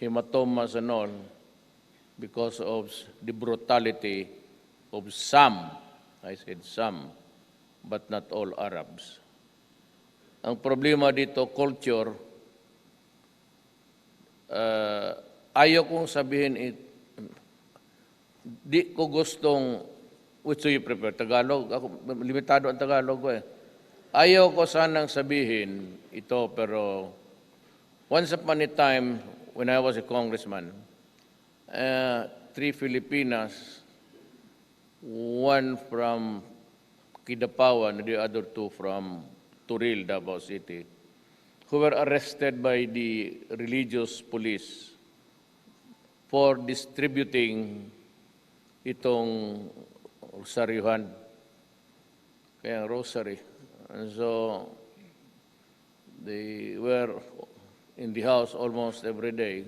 hematomas and all because of the brutality of some, I said some, but not all Arabs. Ang problema dito, culture, uh, ayaw kong sabihin, it, di ko gustong, which do you prefer, Tagalog? Ako, limitado ang Tagalog ko eh. Ayaw ko sanang sabihin ito, pero once upon a time, when I was a congressman, uh, three Filipinas, one from Kidapawan, the other two from Turil, Davao City, who were arrested by the religious police for distributing itong rosaryuhan, kaya rosary. And so they were in the house almost every day.